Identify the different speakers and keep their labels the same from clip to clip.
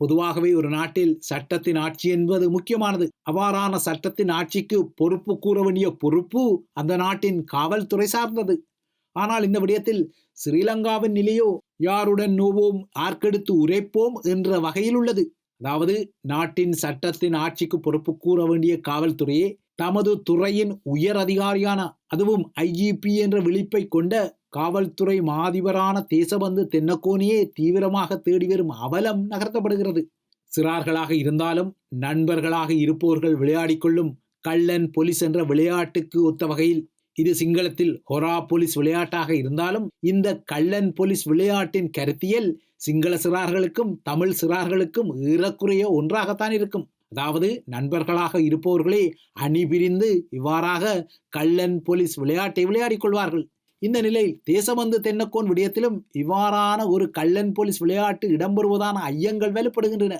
Speaker 1: பொதுவாகவே ஒரு நாட்டில் சட்டத்தின் ஆட்சி என்பது முக்கியமானது. அவ்வாறான சட்டத்தின் ஆட்சிக்கு பொறுப்பு கூற வேண்டிய பொறுப்பு அந்த நாட்டின் காவல்துறை சார்ந்தது. ஆனால் இந்த விடயத்தில் ஸ்ரீலங்காவின் நிலையோ யாருடன் நோவோம் ஆர்க்கெடுத்து உரைப்போம் என்ற வகையில் உள்ளது. அதாவது நாட்டின் சட்டத்தின் ஆட்சிக்கு பொறுப்பு கூற வேண்டிய காவல்துறையே தமது துறையின் உயர் அதிகாரியான அதுவும் ஐஜிபி என்ற விழிப்பை கொண்ட காவல்துறை மாதிபரான தேசபந்து தென்னக்கோனியே தீவிரமாக தேடி வரும் அவலம் நகர்த்தப்படுகிறது. சிறார்களாக இருந்தாலும் நண்பர்களாக இருப்பவர்கள் விளையாடிக்கொள்ளும் கள்ளன் போலீஸ் என்ற விளையாட்டுக்கு ஒத்த வகையில் இது சிங்களத்தில் ஹொரா போலீஸ் விளையாட்டாக இருந்தாலும் இந்த கள்ளன் போலீஸ் விளையாட்டின் கருத்தியல் சிங்கள சிறார்களுக்கும் தமிழ் சிறார்களுக்கும் ஏறக்குறைய ஒன்றாகத்தான் இருக்கும். அதாவது நண்பர்களாக இருப்பவர்களே அணி பிரிந்து இவ்வாறாக கள்ளன் போலீஸ் விளையாட்டை விளையாடிக் கொள்வார்கள். இந்த நிலை தேசபந்து தென்னக்கோன் விடயத்திலும் இவ்வாறான ஒரு கள்ளன் போலீஸ் விளையாட்டு இடம்பெறுவதான ஐயங்கள் வெளிப்படுகின்றன.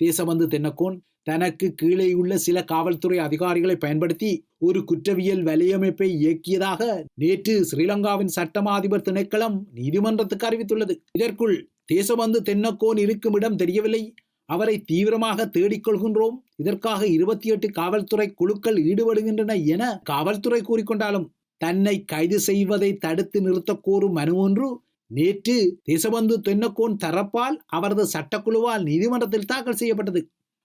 Speaker 1: தேசபந்து தென்னக்கோன் தனக்கு கீழே உள்ள சில காவல்துறை அதிகாரிகளை பயன்படுத்தி ஒரு குற்றவியல் வலையமைப்பை இயக்கியதாக நேற்று ஸ்ரீலங்காவின் சட்டமா அதிபர் திணைக்களம் நீதிமன்றத்துக்கு அறிவித்துள்ளது. இதற்குள் தேசபந்து தென்னக்கோன் இருக்கும் இடம் தெரியவில்லை. அவரை தீவிரமாக தேடிக்கொள்கின்றோம் இதற்காக இருபத்தி எட்டு காவல்துறை குழுக்கள் ஈடுபடுகின்றன என காவல்துறை கூறிக்கொண்டாலும் தன்னை கைது செய்வதை தடுத்து நிறுத்தக் கோரும் மனு ஒன்று. நேற்று தேசபந்து தென்னக்கோன் தரப்பால் அவரது சட்டக்குழுவால் நீதிமன்றத்தில் தாக்கல் செய்யப்பட்டது.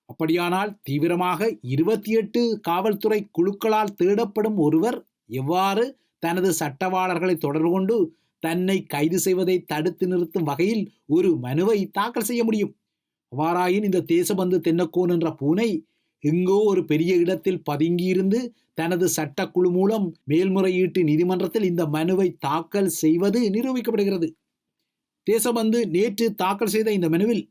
Speaker 1: அப்படியானால் தீவிரமாக இருபத்தி எட்டு காவல்துறை குழுக்களால் தேடப்படும் ஒருவர் எவ்வாறு தனது சட்டவாளர்களை தொடர்பு கொண்டு தன்னை கைது செய்வதை தடுத்து நிறுத்தும் வகையில் ஒரு மனுவை தாக்கல் செய்ய முடியும்? அவ்வாறாயின் இந்த தேசபந்து தென்னக்கோன் என்ற பூனை எங்கோ ஒரு பெரிய இடத்தில் பதுங்கியிருந்து தனது சட்டக்குழு மூலம் மேல்முறையீட்டு நீதிமன்றத்தில் இந்த மனுவை தாக்கல் செய்வது நிரூபிக்கப்படுகிறது. தேசபந்து நேற்று தாக்கல் செய்த இந்த மனுவில்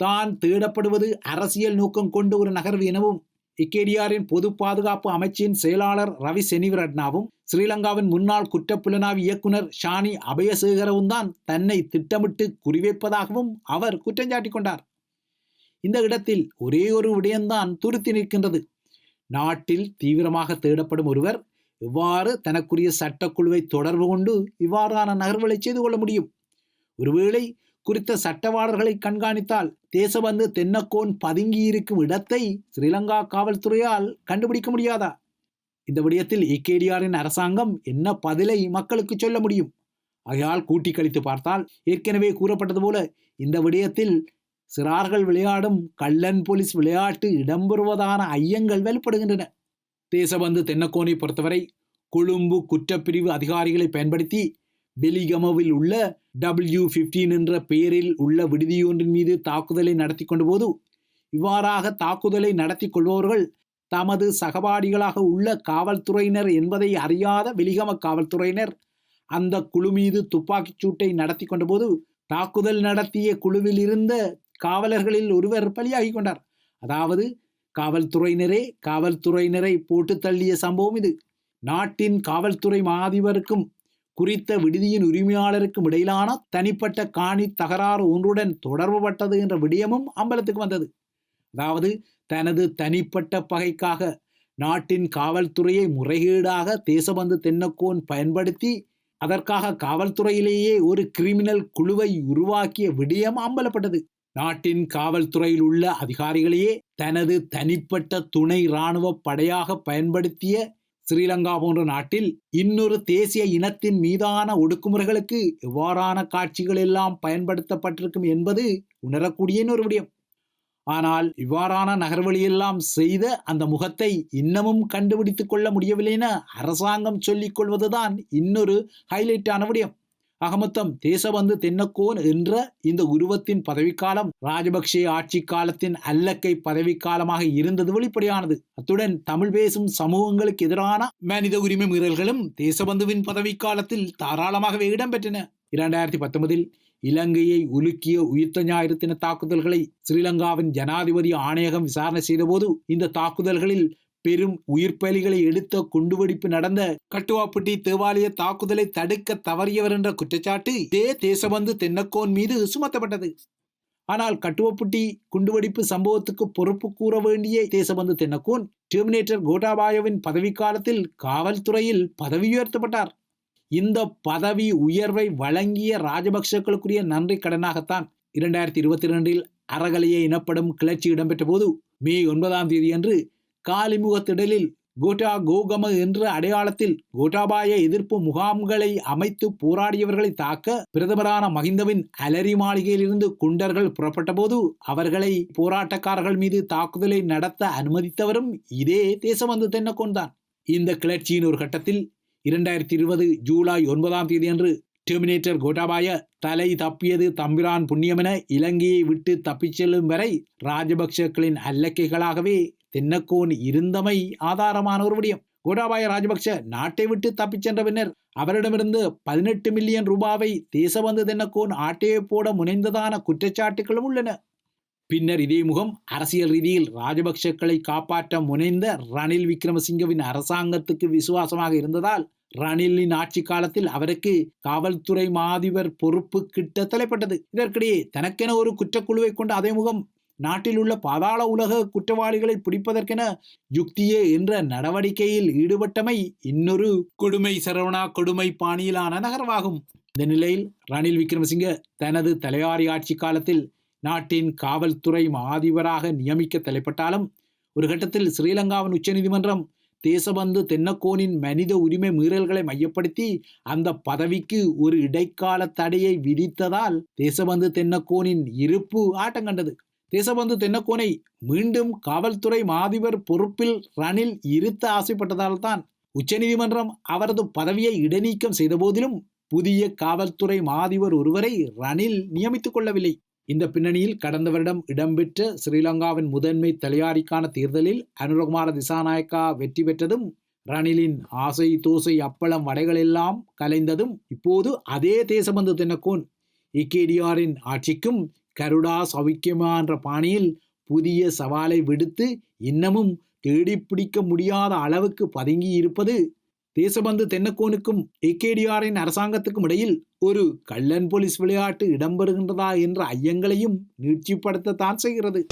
Speaker 1: தான் தேடப்படுவது அரசியல் நோக்கம் கொண்ட ஒரு நகர்வு எனவும் இக்கேடியாரின் பொது பாதுகாப்பு அமைச்சின் செயலாளர் ரவி செனிவரட்னாவும் ஸ்ரீலங்காவின் முன்னாள் குற்றப்புலனாய்வு இயக்குனர் ஷானி அபயசேகரவும் தான் தன்னை திட்டமிட்டு குறிவைப்பதாகவும் அவர் குற்றஞ்சாட்டிக் கொண்டார். இந்த இடத்தில் ஒரே ஒரு விடயம்தான் துருத்தி நிற்கின்றது. நாட்டில் தீவிரமாக தேடப்படும் ஒருவர் எவ்வாறு தனக்குரிய சட்டக்குழுவை தொடர்பு கொண்டு இவ்வாறான நகர்வுகளை செய்து கொள்ள முடியும்? ஒருவேளை குறித்த சட்டவாளர்களை கண்காணித்தால் தேசபந்து தென்னக்கோன் பதுங்கியிருக்கும் இடத்தை ஸ்ரீலங்கா காவல்துறையால் கண்டுபிடிக்க முடியாதா? இந்த விடயத்தில் இகேடிஆரின் அரசாங்கம் என்ன பதிலை மக்களுக்கு சொல்ல முடியும்? ஆகையால் கூட்டி கழித்து பார்த்தால் ஏற்கனவே கூறப்பட்டது போல இந்த விடயத்தில் சிறார்கள் விளையாடும் கள்ளன் போலீஸ் விளையாட்டு இடம்பெறுவதான ஐயங்கள் வெளிப்படுகின்றன. தேசபந்து தென்னக்கோனை பொறுத்தவரை கொழும்பு குற்றப்பிரிவு அதிகாரிகளை பயன்படுத்தி பெலிகமவில் உள்ள டபிள்யூ பிப்டீன் என்ற பெயரில் உள்ள விடுதியொன்றின் மீது தாக்குதலை நடத்தி கொண்ட போது இவ்வாறாக தாக்குதலை நடத்தி கொள்பவர்கள் தமது சகபாடிகளாக உள்ள காவல்துறையினர் என்பதை அறியாத வெளிகம காவல்துறையினர் அந்த குழு மீது துப்பாக்கிச் சூட்டை நடத்தி கொண்டபோது தாக்குதல் நடத்திய குழுவில் இருந்த காவலர்களில் ஒருவர் பலியாகி கொண்டார். அதாவது காவல்துறையினரே காவல்துறையினரை போட்டு தள்ளிய சம்பவம் இது. நாட்டின் காவல்துறை மாதிபருக்கும் குறித்த விடுதியின் உரிமையாளருக்கும் இடையிலான தனிப்பட்ட காணி தகராறு ஒன்றுடன் தொடர்புபட்டது என்ற விடயமும் அம்பலத்துக்கு வந்தது. அதாவது தனது தனிப்பட்ட பகைக்காக நாட்டின் காவல்துறையை முறைகேடாக தேசபந்து தென்னக்கோன் பயன்படுத்தி அதற்காக காவல்துறையிலேயே ஒரு கிரிமினல் குழுவை உருவாக்கிய விடயம் அம்பலப்பட்டது. நாட்டின் காவல்துறையில் உள்ள அதிகாரிகளையே தனது தனிப்பட்ட துணை இராணுவ படையாக பயன்படுத்திய ஸ்ரீலங்கா போன்ற நாட்டில் இன்னொரு தேசிய இனத்தின் மீதான ஒடுக்குமுறைகளுக்கு எவ்வாறான காட்சிகள் எல்லாம் பயன்படுத்தப்பட்டிருக்கும் என்பது உணரக்கூடிய ஒரு விடயம். ஆனால் இவ்வாறான நகர்வழியெல்லாம் செய்த அந்த முகத்தை இன்னமும் கண்டுபிடித்துக் கொள்ள முடியவில்லை என அரசாங்கம் சொல்லிக் கொள்வதுதான் இன்னொரு ஹைலைட்டான விடயம். அகமொத்தம் தேசபந்து தென்னக்கோன் என்ற இந்த உருவத்தின் பதவிக்காலம் ராஜபக்சே ஆட்சி காலத்தின் அல்லக்கை பதவிக்காலமாக இருந்தது வெளிப்படையானது. அத்துடன் தமிழ் பேசும் சமூகங்களுக்கு எதிரான மனித உரிமை மீறல்களும் தேசபந்துவின் பதவிக்காலத்தில் தாராளமாகவே இடம்பெற்றன. இரண்டாயிரத்தி பத்தொன்பதில் இலங்கையை உலுக்கிய உயிர்த்த ஞாயிறு தின தாக்குதல்களை ஸ்ரீலங்காவின் ஜனாதிபதி ஆணையகம் விசாரணை செய்தபோது இந்த தாக்குதல்களில் பெரும் உயிர்ப்பலிகளை எடுத்த குண்டுவெடிப்பு நடந்த கட்டுவாப்பட்டி தேவாலய தாக்குதலை தடுக்க தவறியவர் என்ற குற்றச்சாட்டு இதே தேசபந்து தென்னக்கோன் மீது சுமத்தப்பட்டது. ஆனால் கட்டுவப்பட்டி குண்டுவெடிப்பு சம்பவத்துக்கு பொறுப்பு கூற வேண்டிய தேசபந்து தென்னக்கோன் டெர்மினேட்டர் கோட்டாபாயவின் பதவிக்காலத்தில் காவல்துறையில் பதவி உயர்த்தப்பட்டார். இந்த பதவி உயர்வை வழங்கிய ராஜபக்சக்களுக்குரிய நன்றி கடனாகத்தான் இரண்டாயிரத்தி இருபத்தி ரெண்டில் அறகலையே எனப்படும் கிளர்ச்சி இடம்பெற்ற போது மே ஒன்பதாம் தேதி அன்று காலிமுகத்திடலில் கோட்டா கோகம என்ற அடையாளத்தில் கோட்டாபாய எதிர்ப்பு முகாம்களை அமைத்து போராடியவர்களை தாக்க பிரதமரான மகிந்தவின் அலரி மாளிகையிலிருந்து குண்டர்கள் புறப்பட்டபோது அவர்களை போராட்டக்காரர்கள் மீது தாக்குதலை நடத்த அனுமதித்தவரும் இதே தேசபந்து தென்னக்கோன் தான் இந்த கிளர்ச்சியின் ஒரு கட்டத்தில் இரண்டாயிரத்தி இருபது ஜூலை ஒன்பதாம் தேதி அன்று டெர்மினேட்டர் கோட்டாபாய தலை தப்பியது தம்பிரான் புண்ணியமென இலங்கையை விட்டு தப்பிச் செல்லும் வரை ராஜபக்சக்களின் அல்லக்கைகளாகவே தென்னக்கோன் இருந்தமை ஆதாரமான ஒரு விடயம். கோட்டாபாய ராஜபக்ஷ நாட்டை விட்டு தப்பிச் சென்ற பின்னர் அவரிடமிருந்து பதினெட்டு மில்லியன் ரூபாவை தேசபந்து தென்னக்கோன் ஆட்டையை போட முனைந்ததான குற்றச்சாட்டுகளும் உள்ளன. பின்னர் இதே முகம் அரசியல் ரீதியில் ராஜபக்சக்களை காப்பாற்ற முனைந்த ரணில் விக்ரமசிங்கவின் அரசாங்கத்துக்கு விசுவாசமாக இருந்ததால் ரணிலின் ஆட்சி காலத்தில் அவருக்கு காவல்துறை மாதிபர் பொறுப்பு கிட்ட தலைப்பட்டது. இதற்கிடையே தனக்கென ஒரு குற்றக்குழுவை கொண்ட அதே முகம் நாட்டில் உள்ள பாதாள உலக குற்றவாளிகளை பிடிப்பதற்கென யுக்தியே என்ற நடவடிக்கையில் ஈடுபட்டமை இன்னொரு கொடுமை சரவணா கொடுமை பாணியிலான நகர்வாகும். இந்த நிலையில் ரணில் விக்ரமசிங்க தனது தலையாரி ஆட்சி காலத்தில் நாட்டின் காவல்துறை மாதிபராக நியமிக்க தலைப்பட்டாலும் ஒரு கட்டத்தில் ஸ்ரீலங்காவின் உச்சநீதிமன்றம் தேசபந்து தென்னக்கோனின் மனித உரிமை மீறல்களை மையப்படுத்தி அந்த பதவிக்கு ஒரு இடைக்கால தடையை விதித்ததால் தேசபந்து தென்னக்கோனின் இருப்பு ஆட்டம் கண்டது. தேசபந்து தென்னக்கோனை மீண்டும் காவல்துறை மாதிபர் பொறுப்பில் ரணில் இருத்த ஆசைப்பட்டதால் தான் உச்சநீதிமன்றம் அவரது பதவியை இடைநீக்கம் செய்த போதிலும் புதிய காவல்துறை மாதிபர் ஒருவரை ரணில் நியமித்துக் கொள்ளவில்லை. இந்த பின்னணியில் கடந்த வருடம் இடம்பெற்ற ஸ்ரீலங்காவின் முதன்மை தலையாரிக்கான தேர்தலில் அனுரகுமார திசாநாயக்கா வெற்றி பெற்றதும் ரணிலின் ஆசை தோசை அப்பளம் வடைகள் எல்லாம் கலைந்ததும் இப்போது அதே தேசபந்து தென்னக்கோன் இகேடிஆரின் ஆட்சிக்கும் கருடா சவிக்கமா என்ற பாணியில் புதிய சவாலை விடுத்து இன்னமும் தேடிப்பிடிக்க முடியாத அளவுக்கு பதுங்கி இருப்பது தேசபந்து தென்னக்கோனுக்கும் ஏகேடிஆரின் அரசாங்கத்துக்கும் இடையில் ஒரு கள்ளன் போலீஸ் விளையாட்டு இடம்பெறுகின்றதா என்ற ஐயங்களையும் நீட்சிப்படுத்தத்தான் செய்கிறது.